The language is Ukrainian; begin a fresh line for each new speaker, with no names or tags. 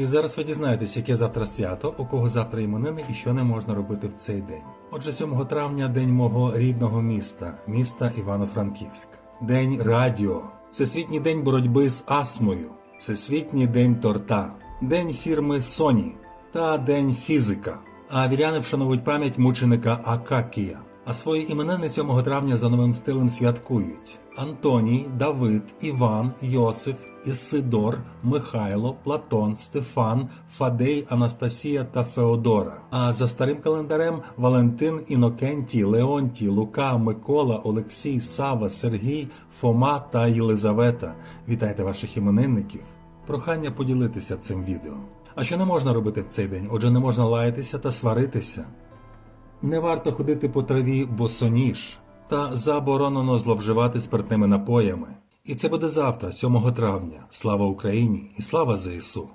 І зараз ви дізнаєтесь, яке завтра свято, у кого завтра іменини і що не можна робити в цей день. Отже, 7 травня день мого рідного міста, міста Івано-Франківськ. День радіо, Всесвітній день боротьби з астмою, Всесвітній день торта, День фірми Sony та День фізика. А віряни вшановують пам'ять мученика Акакія. А свої іменини 7 травня за новим стилем святкують Антоній, Давид, Іван, Йосиф, Ісидор, Михайло, Платон, Стефан, Фадей, Анастасія та Феодора. А за старим календарем Валентин, Інокентій, Леонтій, Лука, Микола, Олексій, Сава, Сергій, Фома та Єлизавета. Вітайте ваших іменинників. Прохання поділитися цим відео. А що не можна робити в цей день? Отже, не можна лаятися та сваритися. Не варто ходити по траві босоніж та заборонено зловживати спиртними напоями. І це буде завтра, 7 травня. Слава Україні і слава ЗСУ!